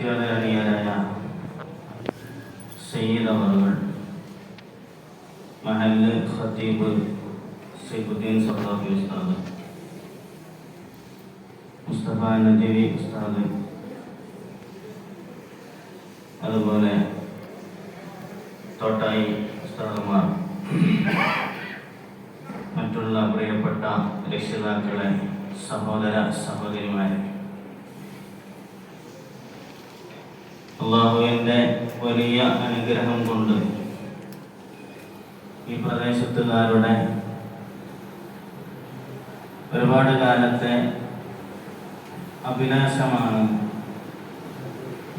അത്യാദരണീയരായ സയ്യിദ് അവറുകൾ മഹല്ല് ഖത്തീബ് സൈഫുദ്ദീൻ സഖാഫി ഉസ്താദ് മുസ്തഫ നജവി ഉസ്താദ് അതുപോലെ തോട്ടായി ഉസ്താദുമാർ മറ്റുള്ള പ്രിയപ്പെട്ട രക്ഷിതാക്കളെ സഹോദര സഹോദരിമാരെ. അള്ളാഹുവിന്റെ വലിയ അനുഗ്രഹം കൊണ്ട് ഈ പ്രദേശത്തുകാരുടെ ഒരുപാട് കാലത്തെ അഭിലാഷമാണ്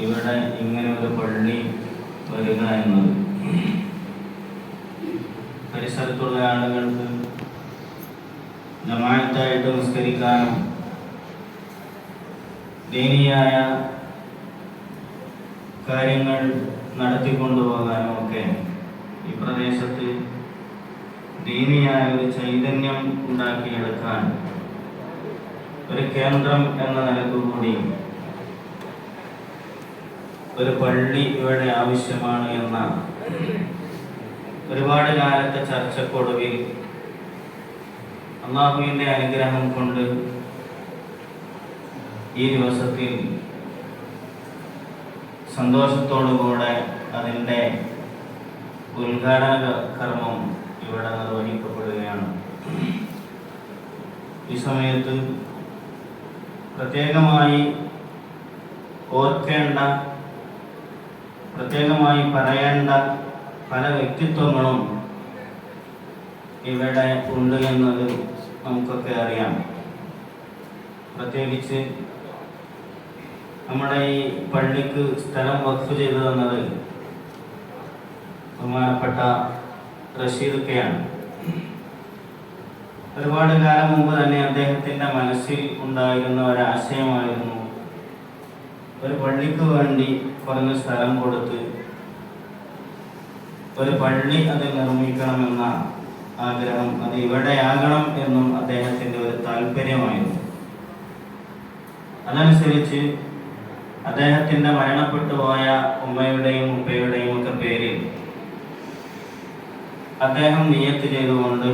ഇവിടെ ഇങ്ങനെ ഒരു പള്ളി വരിക എന്നത്. പരിസരത്തുള്ള ആളുകൾക്ക് ജമായത്തായിട്ട് നിസ്കരിക്കാനും ദീനിയായ കാര്യങ്ങൾ നടത്തിക്കൊണ്ടുപോകാനും ഒക്കെ ഈ പ്രദേശത്ത് ദീനിയായ ഒരു ചൈതന്യം ഉണ്ടാക്കിയെടുക്കാൻ ഒരു കേന്ദ്രം എന്ന നിലയ്ക്ക് കൂടി ഒരു പള്ളി ഇവിടെ ആവശ്യമാണ് എന്ന ഒരുപാട് കാലത്തെ ചർച്ചക്കൊടുവിൽ അള്ളാഹുവിന്റെ അനുഗ്രഹം കൊണ്ട് ഈ ദിവസത്തിൽ സന്തോഷത്തോടുകൂടെ അതിന്റെ ഉദ്ഘാടന കർമ്മം ഇവിടെ നിർവഹിക്കപ്പെടുകയാണ്. ഈ സമയത്ത് പ്രത്യേകമായി ഓർക്കേണ്ട പ്രത്യേകമായി പറയേണ്ട പല വ്യക്തിത്വങ്ങളും ഇവിടെ ഉണ്ട് എന്നത് നമുക്കൊക്കെ അറിയാം. പ്രത്യേകിച്ച് നമ്മുടെ ഈ പള്ളിക്ക് സ്ഥലം വഖഫ് ചെയ്തു തന്നത് ബഹുമാനപ്പെട്ട റഷീദൊക്കെയാണ്. ഒരുപാട് കാലം മുമ്പ് തന്നെ അദ്ദേഹത്തിന്റെ മനസ്സിൽ ഉണ്ടായിരുന്ന ഒരാശയമായിരുന്നു ഒരു പള്ളിക്ക് വേണ്ടി കുറഞ്ഞ സ്ഥലം കൊടുത്ത് ഒരു പള്ളി അത് നിർമ്മിക്കണമെന്ന ആഗ്രഹം. അത് ഇവിടെയാകണം എന്നും അദ്ദേഹത്തിന്റെ ഒരു താല്പര്യമായിരുന്നു. അതനുസരിച്ച് അദ്ദേഹത്തിന്റെ മരണപ്പെട്ടുപോയ ഉമ്മയുടെയും ഉപ്പയുടെയും ഒക്കെ പേരിൽ അദ്ദേഹം നിയത്ത് ചെയ്തുകൊണ്ട്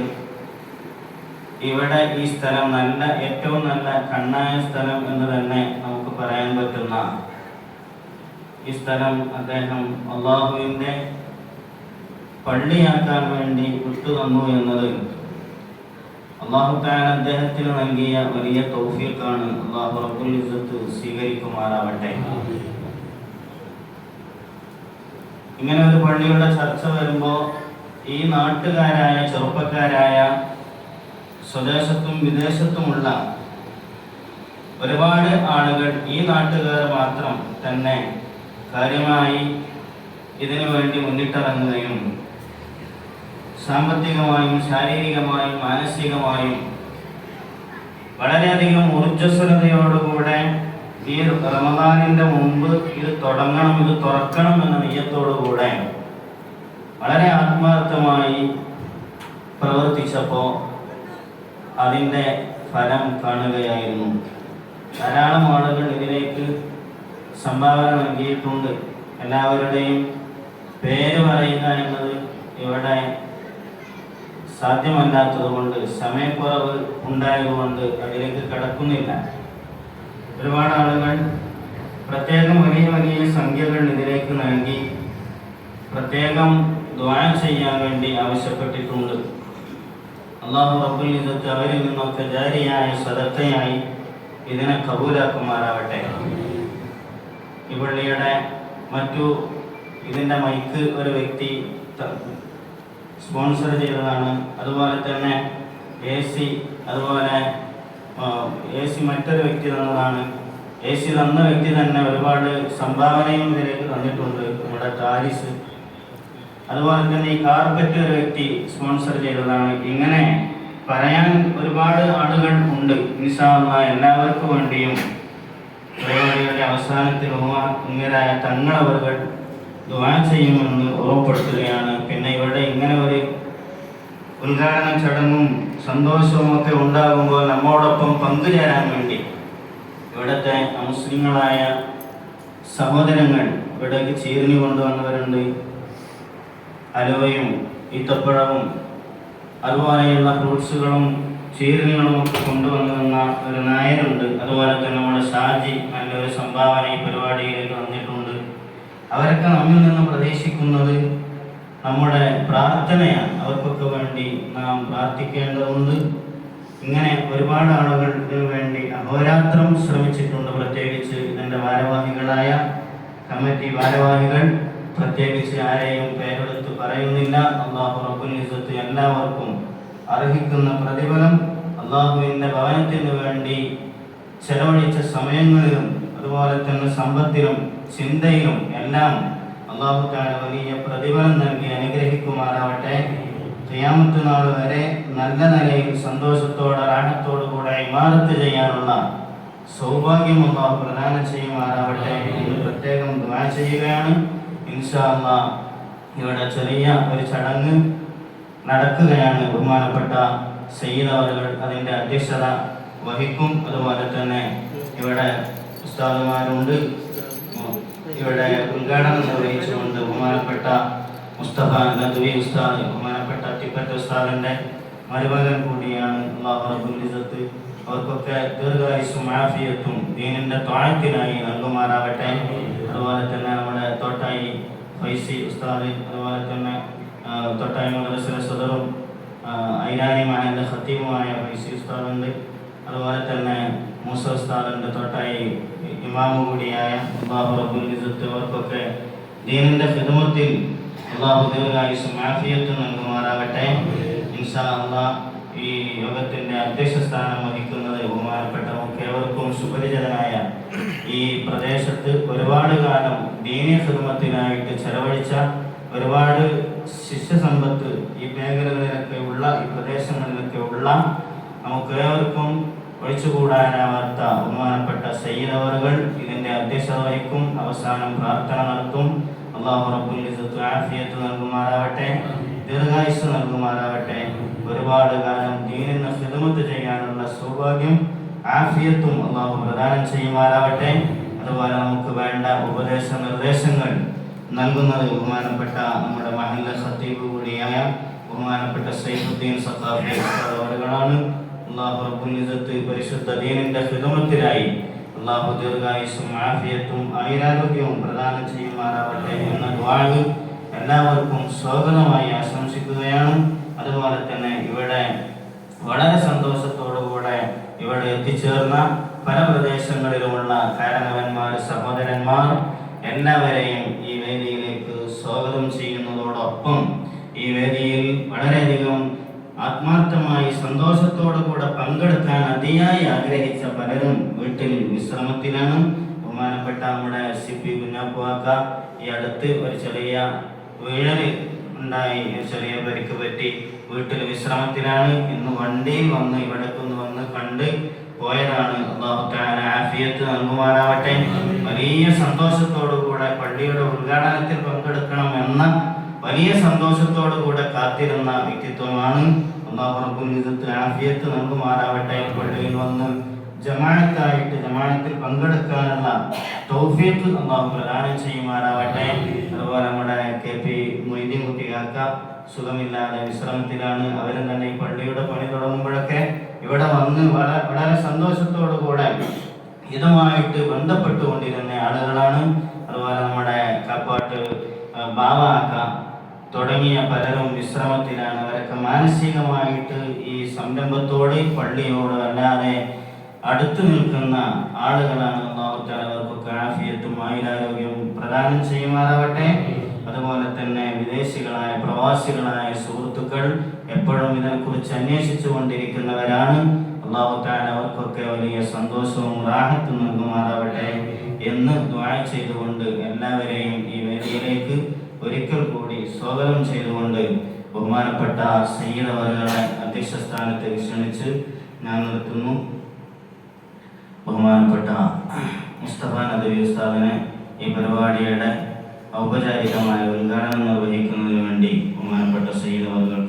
ഇവിടെ ഈ സ്ഥലം നല്ല ഏറ്റവും നല്ല കണ്ണായ സ്ഥലം എന്ന് തന്നെ നമുക്ക് പറയാൻ പറ്റുന്ന ഈ സ്ഥലം അദ്ദേഹം അള്ളാഹുവിന്റെ പള്ളിയാക്കാൻ വേണ്ടി വിട്ടു തന്നു എന്നത് അള്ളാഹു താൻ അദ്ദേഹത്തിന് നൽകിയ വലിയ തൗഫീഖാണ്. അള്ളാഹു റബ്ബുൽ ഇസ്സത്ത് സ്വീകരിക്കുമാറാവട്ടെ. ഇങ്ങനെ ഒരു പള്ളിയുടെ ചർച്ച വരുമ്പോൾ ഈ നാട്ടുകാരായ ചെറുപ്പക്കാരായ സ്വദേശത്തും വിദേശത്തുമുള്ള ഒരുപാട് ആളുകൾ ഈ നാട്ടുകാർ മാത്രം തന്നെ കാര്യമായി ഇതിനു വേണ്ടി മുന്നിട്ടിറങ്ങുകയും സാമ്പത്തികമായും ശാരീരികമായും മാനസികമായും വളരെയധികം ഊർജസ്വലതയോടുകൂടെ ഈ റമദാനിന്റെ മുമ്പ് ഇത് തുടങ്ങണം ഇത് തുറക്കണം എന്ന നെയ്യത്തോടുകൂടെ വളരെ ആത്മാർത്ഥമായി പ്രവർത്തിച്ചപ്പോൾ അതിന്റെ ഫലം കാണുകയായിരുന്നു. ധാരാളം ആളുകൾ ഇതിലേക്ക് സംഭാവന നൽകിയിട്ടുണ്ട്. എല്ലാവരുടെയും പേര് പറയുക എന്നത് ഇവിടെ സാധ്യമല്ലാത്തതുകൊണ്ട് സമയക്കുറവ് ഉണ്ടായതുകൊണ്ട് അതിലേക്ക് കടക്കുന്നില്ല. ഒരുപാട് ആളുകൾ പ്രത്യേകം വലിയ വലിയ സംഖ്യകൾ ഇതിലേക്ക് നൽകി പ്രത്യേകം ദ്വാരം ചെയ്യാൻ വേണ്ടി ആവശ്യപ്പെട്ടിട്ടുണ്ട്. അള്ളാഹു റബ്ബുൽ ഇതൊക്കെ അവരിൽ നിന്നൊക്കെ ജാരിയായ സദത്തയായി ഇതിനെ കബൂലാക്കുമാറാവട്ടെ. ഈ പള്ളിയുടെ മറ്റു ഇതിന്റെ മൈക്ക് ഒരു വ്യക്തി സ്പോൺസർ ചെയ്തതാണ്. അതുപോലെ തന്നെ എ സി അതുപോലെ എ സി മറ്റൊരു വ്യക്തി തന്നതാണ്. എ സി തന്ന വ്യക്തി തന്നെ ഒരുപാട് സംഭാവനയും ഇതിലേക്ക് തന്നിട്ടുണ്ട് നമ്മുടെ താരിസ് അതുപോലെ തന്നെ ഈ കാർപ്പറ്റ് ഒരു വ്യക്തി സ്പോൺസർ ചെയ്തതാണ്. ഇങ്ങനെ പറയാൻ ഒരുപാട് ആളുകൾ ഉണ്ട്. ഇൻസാള്ള എല്ലാവർക്കും വേണ്ടിയും പരിപാടികളുടെ അവസാനത്തിൽ ഉമ്മ ഉമ്മരായ തങ്ങളവർ ദുവാ ചെയ്യുമെന്ന് ഓർമ്മപ്പെടുത്തുകയാണ്. പിന്നെ ഇവിടെ ഇങ്ങനെ ഒരു ഉദ്ഘാടന ചടങ്ങും സന്തോഷവും ഒക്കെ ഉണ്ടാകുമ്പോൾ നമ്മോടൊപ്പം പങ്കുചേരാൻ വേണ്ടി ഇവിടുത്തെ മുസ്ലിങ്ങളായ സഹോദരങ്ങൾ ഇവിടേക്ക് ചീരിഞ്ഞു കൊണ്ടുവന്നവരുണ്ട്. അലുവയും ഈത്തപ്പഴവും അതുപോലെയുള്ള ഫ്രൂട്ട്സുകളും ചീരലുകളും ഒക്കെ കൊണ്ടുവന്നു തന്ന ഒരു നായരുണ്ട്. അതുപോലെ തന്നെ നമ്മുടെ ഷാജി നല്ലൊരു സംഭാവന ഈ പരിപാടിയിലേക്ക് വന്നിട്ടുണ്ട്. അവരൊക്കെ നമ്മിൽ നിന്ന് പ്രതീക്ഷിക്കുന്നത് നമ്മുടെ പ്രാർത്ഥനയാണ്. അവർക്കൊക്കെ വേണ്ടി നാം പ്രാർത്ഥിക്കേണ്ടതുണ്ട്. ഇങ്ങനെ ഒരുപാട് ആളുകൾ ഇതിനു വേണ്ടി അഹോരാത്രം ശ്രമിച്ചിട്ടുണ്ട് പ്രത്യേകിച്ച് ഇതിന്റെ ഭാരവാഹികളായ കമ്മിറ്റി ഭാരവാഹികൾ. പ്രത്യേകിച്ച് ആരെയും പേരെടുത്ത് പറയുന്നില്ല. അള്ളാഹു റബ്ബുൽ ഇസ്സത്ത് എല്ലാവർക്കും അർഹിക്കുന്ന പ്രതിഫലം. അള്ളാഹുവിന്റെ ഭവനത്തിന് വേണ്ടി ചെലവഴിച്ച സമയങ്ങളിലും അതുപോലെ തന്നെ സമ്പത്തിലും ചിന്തയിലും എല്ലാം അള്ളാഹു താല വലിയ പ്രതിഫലം നൽകി അനുഗ്രഹിക്കുമാറാവട്ടെ. ഖിയാമത്ത് നാൾ വരെ നല്ല നിലയിൽ സന്തോഷത്തോടെ റാഹത്തോടു കൂടെ ഇമാരത്ത് ചെയ്യാനുള്ള സൗഭാഗ്യം അള്ളാഹു പ്രദാനം ചെയ്യുമാറാവട്ടെ എന്ന് പ്രത്യേകം ദുആ ചെയ്യുകയാണ്. ഇൻഷാ അള്ളാഹ് ഇവിടെ ചെറിയ ഒരു ചടങ്ങ് നടക്കുകയാണ്. ബഹുമാനപ്പെട്ട സയ്യിദ് അവരുകൾ അതിന്റെ അധ്യക്ഷത വഹിക്കും. അതുപോലെ തന്നെ ഇവിടെ ഉസ്താദുമാരുണ്ട്. ഇവിടെ ഉദ്ഘാടനം നിർവഹിച്ചുകൊണ്ട് ബഹുമാനപ്പെട്ട മുസ്തഫ നദ്വി ഉസ്താദ് ബഹുമാനപ്പെട്ട ടിപ്പറ്റ് ഉസ്താദിന്റെ മരുമകൻ കൂടിയാണ് അള്ളാഹു റബ്ബുൽ ഇസ്സത്ത്. അവർക്കൊക്കെ ദീർഘായുസും ആഫിയത്തും ദീനിന്റെ ത്വാഴത്തിനായി നൽകുമാറാവട്ടെ. അതുപോലെ തന്നെ നമ്മുടെ തോട്ടായി ഫൈസി ഉസ്താദ് അതുപോലെ തന്നെ തൊട്ടായി മദ്രസിലെ സദറും ഐരാനി മാനന്റെ ഖത്തീമുമായ ഫൈസി ഉസ്താദുണ്ട്. അതുപോലെ തന്നെ മൂസ തൊട്ടായി ഇമാമു കൂടിയായ അള്ളാഹു ഇസ്സത്ത് അവർക്കൊക്കെ ദീനിന്റെ ഫിദമത്തിൽ അള്ളാഹു ദീർഘായുസും ആഫിയത്തും നൽകുമാറാകട്ടെ. ഇൻഷാ അള്ളാഹ് ഈ യോഗത്തിന്റെ അധ്യക്ഷ സ്ഥാനം വഹിക്കുന്നത് ബഹുമാനപ്പെട്ട ഏവർക്കും സുപരിചിതനായ ഈ പ്രദേശത്ത് ഒരുപാട് കാലം ദീനീയ ഫിദമത്തിനായിട്ട് ചെലവഴിച്ച ഒരുപാട് ശിഷ്യസമ്പത്ത് ഈ മേഖലകളിലൊക്കെ ഉള്ള ഈ പ്രദേശങ്ങളിലൊക്കെ ഉള്ള നമുക്ക് ഏവർക്കും ഒഴിച്ചുകൂടാനാവാത്ത ബഹുമാനപ്പെട്ട സയ്യിദവറുകൾ ഇതിന്റെ അധ്യക്ഷത വഹിക്കും. അവസാനം പ്രാർത്ഥന നടത്തും. അള്ളാഹു റബ്ബുൽ ഇസ്സത്ത് ആഫിയത്ത് നൽകുമാറാവട്ടെ ദീർഘായുസ് നൽകുമാറാവട്ടെ. ഒരുപാട് കാലം ദീനിന് ഫിതമത്ത് ചെയ്യാനുള്ള സൗഭാഗ്യം ആഫിയത്തും അള്ളാഹു പ്രദാനം ചെയ്യുമാറാവട്ടെ. അതുപോലെ നമുക്ക് വേണ്ട ഉപദേശ നിർദ്ദേശങ്ങൾ നൽകുന്നത് ബഹുമാനപ്പെട്ട നമ്മുടെ മഹല്ല ഖത്തീബ് കൂടിയായ ബഹുമാനപ്പെട്ട സൈഫുദ്ദീൻ അവരുകളാണ് പരിശുദ്ധ ആഫിയത്തും പ്രദാനം എന്ന എല്ലാവർക്കും സ്വാഗതമായി ആശംസിക്കുകയാണ്. അതുപോലെ തന്നെ ഇവിടെ വളരെ സന്തോഷത്തോടുകൂടെ ഇവിടെ എത്തിച്ചേർന്ന പല പ്രദേശങ്ങളിലുമുള്ള കാരണവന്മാർ സഹോദരന്മാർ എല്ലാവരെയും ഈ വേദിയിലേക്ക് സ്വാഗതം ചെയ്യുന്നതോടൊപ്പം ഈ വേദിയിൽ വളരെയധികം ആത്മാർത്ഥമായി സന്തോഷത്തോടു കൂടെ പങ്കെടുക്കാൻ അതിയായി ആഗ്രഹിച്ച പലരും വീട്ടിൽ വിശ്രമത്തിലാണ്. ബഹുമാനപ്പെട്ട നമ്മുടെ സി പി കുഞ്ഞാപ്പുവാക്ക ഈ അടുത്ത് ഒരു ചെറിയ വീഴൽ ഉണ്ടായി ഒരു ചെറിയ പരിക്ക് പറ്റി വീട്ടിൽ വിശ്രമത്തിലാണ്. ഇന്ന് വണ്ടിയിൽ വന്ന് ഇവിടേക്കൊന്ന് വന്ന് കണ്ട് പോയതാണ്. ആഫിയത്ത് നൽകുവാനാവട്ടെ വലിയ സന്തോഷത്തോടു കൂടെ പള്ളിയുടെ ഉദ്ഘാടനത്തിൽ പങ്കെടുക്കണം എന്ന വലിയ സന്തോഷത്തോടു കൂടെ കാത്തിരുന്ന വ്യക്തിത്വമാണ് അള്ളാഹു റബ്ബുൽ ഇസ്സത്ത് ആഫിയത്ത് നൽകുമാറാവട്ടെ. പള്ളിയിൽ വന്ന് ജമാഅത്തായിട്ട് ജമാഅത്തിൽ പങ്കെടുക്കാനുള്ള തൗഫീഖ് അള്ളാഹു പ്രദാനം ചെയ്യുമാറാവട്ടെ. അതുപോലെ നമ്മുടെ കെ പി മൊയ്തീൻ കുട്ടികാക്ക സുഖമില്ലാതെ വിശ്രമത്തിലാണ്. അവരും തന്നെ ഈ പള്ളിയുടെ പണി തുടങ്ങുമ്പോഴൊക്കെ ഇവിടെ വന്ന് വളരെ വളരെ സന്തോഷത്തോടു കൂടെ ഇതുമായിട്ട് ബന്ധപ്പെട്ടുകൊണ്ടിരുന്ന ആളുകളാണ്. അതുപോലെ നമ്മുടെ കപ്പാട്ട് ബാവാക്ക തുടങ്ങിയ പലരും വിശ്രമത്തിലാണ്. അവരൊക്കെ മാനസികമായിട്ട് ഈ സംരംഭത്തോട് പള്ളിയോട് അല്ലാതെ അടുത്തു നിൽക്കുന്ന ആളുകളാണ് തആല അവർക്കൊക്കെ ആഫിയത്തും ആയുരാരോഗ്യവും പ്രദാനം ചെയ്യുമാറാവട്ടെ. അതുപോലെ തന്നെ വിദേശികളായ പ്രവാസികളായ സുഹൃത്തുക്കൾ എപ്പോഴും ഇതിനെക്കുറിച്ച് അന്വേഷിച്ചു കൊണ്ടിരിക്കുന്നവരാണ്. അള്ളാഹു അവർക്കൊക്കെ വലിയ സന്തോഷവും റാഹത്തും നൽകുമാറാവട്ടെ എന്ന് ദ്വാര ചെയ്തുകൊണ്ട് എല്ലാവരെയും ഈ വേദിയിലേക്ക് ഒരിക്കൽ കൂടി സ്വാഗതം ചെയ്തുകൊണ്ട് ബഹുമാനപ്പെട്ട സയ്യിദവറുകളെ അധ്യക്ഷ സ്ഥാനത്ത് ക്ഷണിച്ച് ഞാൻ നിർത്തുന്നു. ബഹുമാനപ്പെട്ട മുസ്തഫ നദവി ഉസ്താദിനെ ഈ പരിപാടിയുടെ ഔപചാരികമായ ഉദ്ഘാടനം നിർവഹിക്കുന്നതിന് വേണ്ടി ബഹുമാനപ്പെട്ട സയ്യിദ് അവറുകൾ